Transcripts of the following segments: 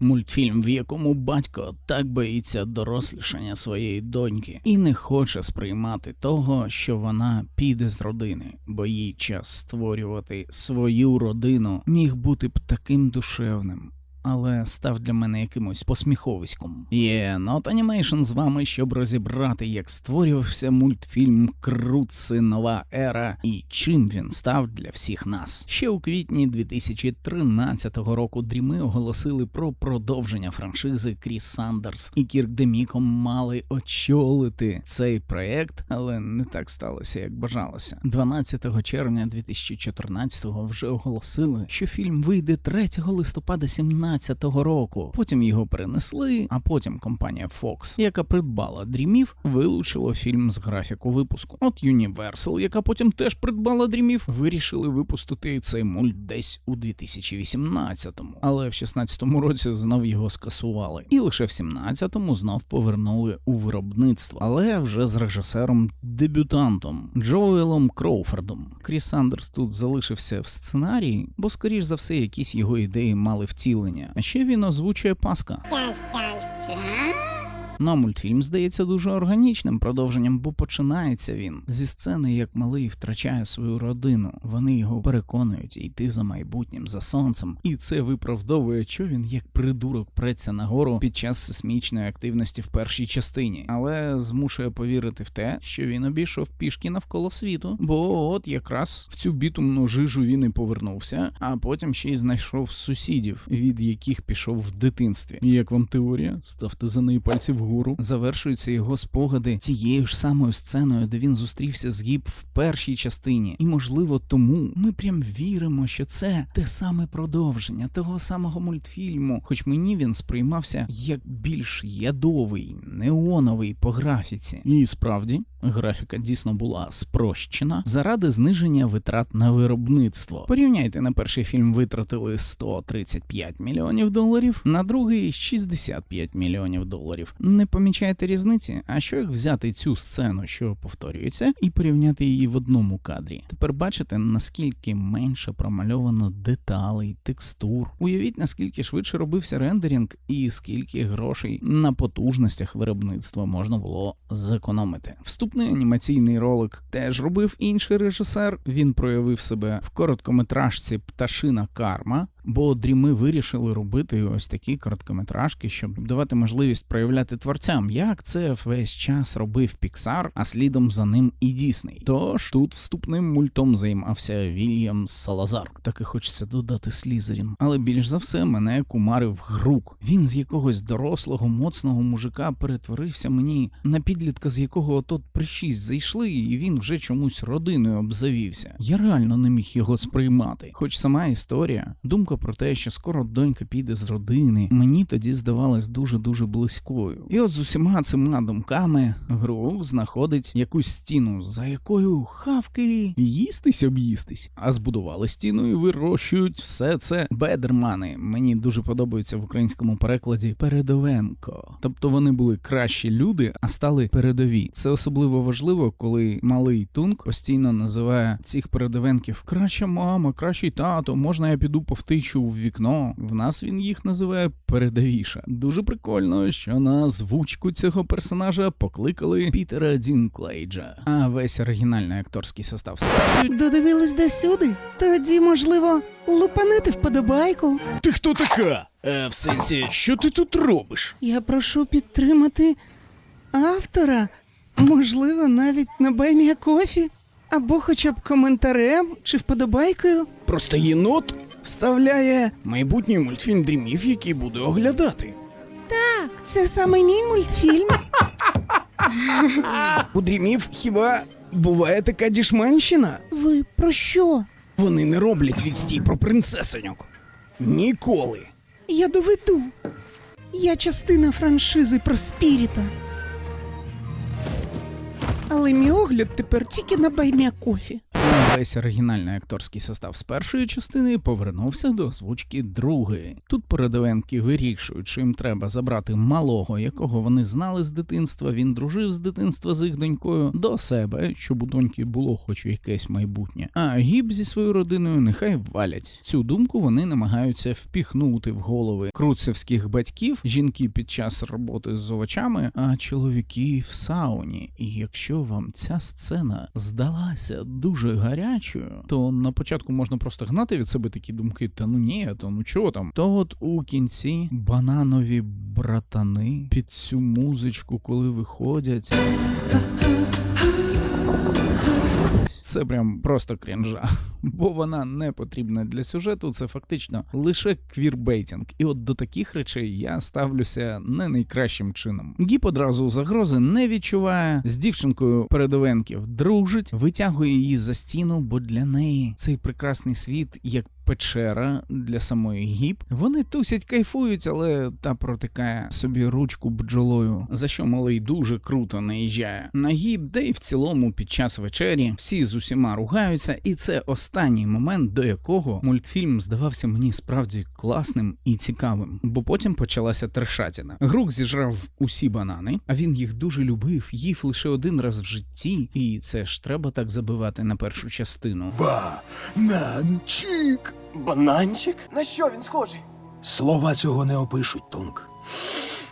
Мультфільм, в якому батько так боїться дорослішання своєї доньки і не хоче сприймати того, що вона піде з родини, бо їй час створювати свою родину міг бути б таким душевним. Але став для мене якимось посміховиськом. Є Not Animation з вами, щоб розібрати, як створювався мультфільм Крутси Нова Ера і чим він став для всіх нас. Ще у квітні 2013 року дріми оголосили про продовження франшизи Кріс Сандерс і Кірк Деміком мали очолити цей проект, але не так сталося, як бажалося. 12 червня 2014-го вже оголосили, що фільм вийде 3 листопада 17 року. Потім його перенесли, а потім компанія Fox, яка придбала дрімів, вилучила фільм з графіку випуску. От Universal, яка потім теж придбала дрімів, вирішили випустити цей мульт десь у 2018-му. Але в 16-му році знов його скасували. І лише в 17-му знов повернули у виробництво, але вже з режисером дебютантом Джоелом Кроуфордом. Кріс Сандерс тут залишився в сценарії, бо скоріш за все якісь його ідеї мали втілення. А ще він озвучує Паска. Ну, а мультфільм здається дуже органічним продовженням, бо починається він зі сцени, як малий втрачає свою родину. Вони його переконують йти за майбутнім, за сонцем, і це виправдовує, що він як придурок преться нагору під час сейсмічної активності в першій частині, але змушує повірити в те, що він обійшов пішки навколо світу, бо от якраз в цю бітумну жижу він і повернувся, а потім ще й знайшов сусідів, від яких пішов в дитинстві. Як вам теорія? Ставте за неї пальці вгору. Завершуються його спогади цією ж самою сценою, де він зустрівся з Гіб в першій частині, і можливо тому ми прям віримо, що це те саме продовження того самого мультфільму, хоч мені він сприймався як більш ядовий, неоновий по графіці. І справді. Графіка дійсно була спрощена заради зниження витрат на виробництво. Порівняйте на перший фільм витратили 135 мільйонів доларів, на другий 65 мільйонів доларів. Не помічаєте різниці? А що як взяти цю сцену, що повторюється, і порівняти її в одному кадрі? Тепер бачите, наскільки менше промальовано деталей, текстур. Уявіть, наскільки швидше робився рендеринг, і скільки грошей на потужностях виробництва можна було зекономити. Вступний анімаційний ролик теж робив інший режисер. Він проявив себе в короткометражці Пташина Карма. Бо дріми вирішили робити ось такі короткометражки, щоб давати можливість проявляти творцям, як це весь час робив Піксар, а слідом за ним і Дісней. Тож тут вступним мультом займався Вільям Салазар. Так і хочеться додати Слізерін. Але більш за все мене кумарив грук. Він з якогось дорослого, моцного мужика перетворився мені на підлітка, з якого отот при шість зайшли, і він вже чомусь родиною обзавівся. Я реально не міг його сприймати. Хоч сама історія, думка про те, що скоро донька піде з родини, мені тоді здавалась дуже дуже близькою. І от з усіма цими думками гру знаходить якусь стіну, за якою хавки їстись об'їстись. А збудували стіну і вирощують все це бедермани. Мені дуже подобається в українському перекладі передовенко. Тобто вони були кращі люди, а стали передові. Це особливо важливо, коли малий тунк постійно називає цих передовенків краща мама, кращий тато, можна я піду повтичу в вікно. В нас він їх називає передовіша. Дуже прикольно, що на звучку цього персонажа покликали Пітера Дінклейджа. А весь оригінальний акторський состав скажуть. Додивились до сюди? Тоді, можливо, лупанити вподобайку. Ти хто така? Е, в сенсі, що ти тут робиш? Я прошу підтримати автора, можливо, навіть на Баймія Кофі, або хоча б коментарем чи вподобайкою. Просто єнот вставляє майбутній мультфільм дрімів, який буде оглядати. Так, це саме мій мультфільм. У дрімів хіба буває така дішманщина? Ви про що? Вони не роблять відстій про принцесоньок. Ніколи. Я доведу. Я частина франшизи про Спіріта. Але мій огляд тепер тільки на Баймія Кофі. Весь оригінальний акторський состав з першої частини повернувся до озвучки другої. Тут передовенки вирішують, що їм треба забрати малого, якого вони знали з дитинства. Він дружив з дитинства з їх донькою до себе, щоб у доньки було хоч якесь майбутнє. А гіб зі своєю родиною нехай валять. Цю думку вони намагаються впіхнути в голови круцевських батьків, жінки під час роботи з овочами, а чоловіки в сауні. І якщо вам ця сцена здалася дуже гарячою, то на початку можна просто гнати від себе такі думки: та ну ні, то ну чого там? То от у кінці бананові братани під цю музичку, коли виходять. Це прям просто крінжа, бо вона не потрібна для сюжету. Це фактично лише квірбейтінг. І от до таких речей я ставлюся не найкращим чином. Гіп одразу загрози не відчуває з дівчинкою передовенків дружить, витягує її за стіну, бо для неї цей прекрасний світ як. Печера для самої гіп. Вони тусять, кайфують, але та протикає собі ручку бджолою, за що малий дуже круто наїжджає на гіп, де й в цілому під час вечері всі з усіма ругаються, і це останній момент, до якого мультфільм здавався мені справді класним і цікавим. Бо потім почалася трешатіна. Грук зіжрав усі банани, а він їх дуже любив, їв лише один раз в житті, і це ж треба так забивати на першу частину. Бананчик. Бананчик? На що він схожий? Слова цього не опишуть, Тунк.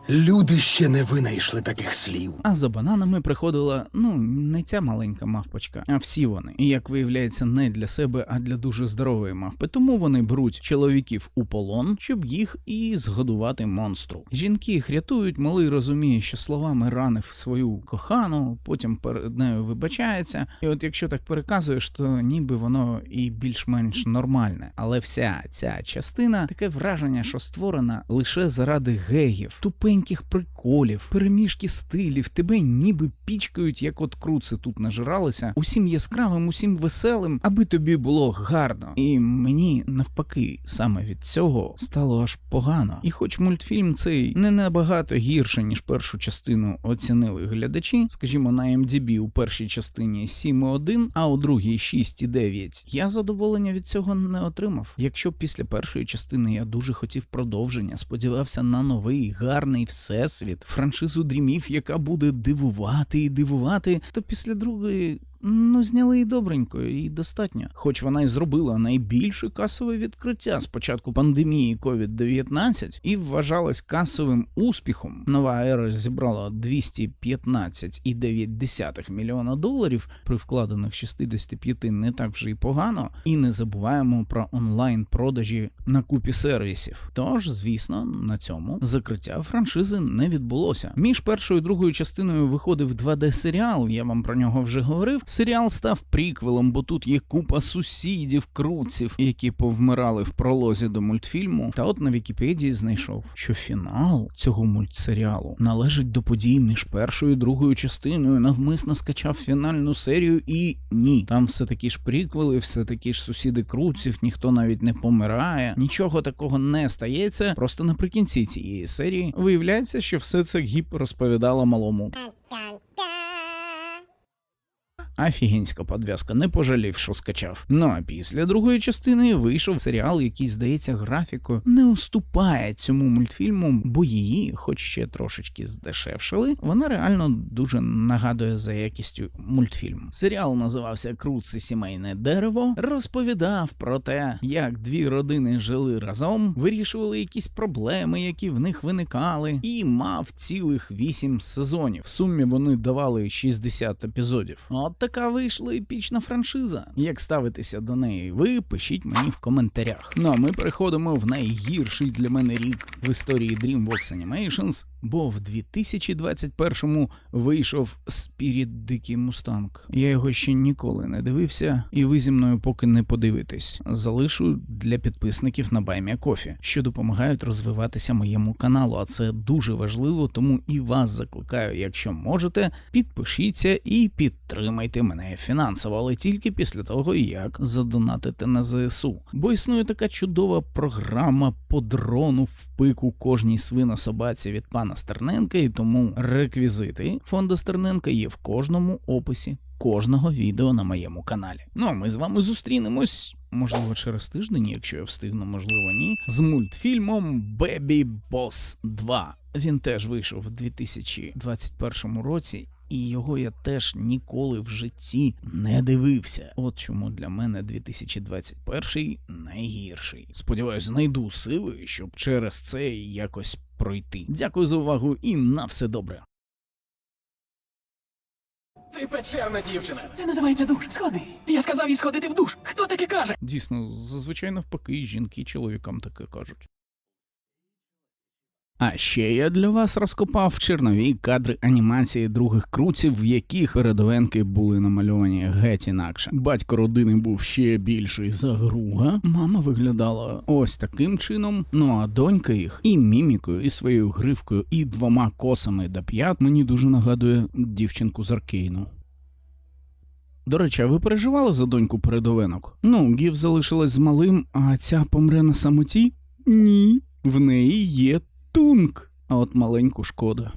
Люди ще не винайшли таких слів. А за бананами приходила ну не ця маленька мавпочка, а всі вони. І як виявляється, не для себе, а для дуже здорової мавпи. Тому вони беруть чоловіків у полон, щоб їх і згодувати монстру. Жінки їх рятують, малий розуміє, що словами ранив свою кохану, потім перед нею вибачається. І от якщо так переказуєш, то ніби воно і більш-менш нормальне. Але вся ця частина таке враження, що створена лише заради гегів, тупеньких приколів, переміжки стилів, тебе ніби пічкають, як от круци тут нажиралися, усім яскравим, усім веселим, аби тобі було гарно. І мені навпаки, саме від цього стало аж погано. І хоч мультфільм цей не набагато гірше, ніж першу частину оцінили глядачі, скажімо, на MDB у першій частині 7,1, а у другій 6,9, я задоволення від цього не отримав. Якщо після першої частини я дуже хотів продовження, сподівався на новий гарний всесвіт, франшизу дрімів, яка буде дивувати і дивувати, то після другої. Ну, зняли і добренько, і достатньо. Хоч вона й зробила найбільше касове відкриття з початку пандемії COVID-19 і вважалась касовим успіхом. Нова ера зібрала 215,9 мільйона доларів при вкладених 65 не так вже й погано. І не забуваємо про онлайн продажі на купі сервісів. Тож, звісно, на цьому закриття франшизи не відбулося. Між першою і другою частиною виходив 2D серіал. Я вам про нього вже говорив. Серіал став приквелом, бо тут є купа сусідів, круців, які повмирали в пролозі до мультфільму. Та от на Вікіпедії знайшов, що фінал цього мультсеріалу належить до подій між першою і другою частиною. Навмисно скачав фінальну серію, і ні, там все такі ж приквели, все такі ж сусіди круців, ніхто навіть не помирає. Нічого такого не стається. Просто наприкінці цієї серії виявляється, що все це гіп розповідала малому. Офігенська подв'язка, не пожалів, що скачав. Ну а після другої частини вийшов серіал, який, здається, графікою не уступає цьому мультфільму, бо її, хоч ще трошечки здешевшили, вона реально дуже нагадує за якістю мультфільм. Серіал називався Круце сімейне дерево, розповідав про те, як дві родини жили разом, вирішували якісь проблеми, які в них виникали, і мав цілих вісім сезонів. В сумі вони давали 60 епізодів. От така вийшла епічна франшиза. Як ставитися до неї, ви пишіть мені в коментарях. Ну а ми переходимо в найгірший для мене рік в історії DreamWorks Animations, бо в 2021-му вийшов Spirit Дикий Мустанг. Я його ще ніколи не дивився, і ви зі мною поки не подивитесь. Залишу для підписників на Баймія Кофі, що допомагають розвиватися моєму каналу. А це дуже важливо, тому і вас закликаю, якщо можете, підпишіться і підтримайте підтримайте мене фінансово, але тільки після того, як задонатите на ЗСУ. Бо існує така чудова програма по дрону в пику кожній свинособаці від пана Стерненка, і тому реквізити фонду Стерненка є в кожному описі кожного відео на моєму каналі. Ну а ми з вами зустрінемось. Можливо, через тиждень, якщо я встигну, можливо, ні, з мультфільмом Baby Boss 2. Він теж вийшов у 2021 році, і його я теж ніколи в житті не дивився. От чому для мене 2021 найгірший. Сподіваюсь, знайду сили, щоб через це якось пройти. Дякую за увагу і на все добре. Ти печерна дівчина. Це називається душ. Сходи. Я сказав їй сходити в душ. Хто таке каже? Дійсно, зазвичай навпаки, жінки чоловікам таке кажуть. А ще я для вас розкопав чернові кадри анімації других круців, в яких передовенки були намальовані геть інакше. Батько родини був ще більший за груга. Мама виглядала ось таким чином. Ну а донька їх і мімікою, і своєю гривкою, і двома косами до п'ят мені дуже нагадує дівчинку з Аркейну. До речі, а ви переживали за доньку передовинок? Ну, Гів залишилась з малим, а ця помре на самоті? Ні. В неї є тунк. А от маленьку шкода.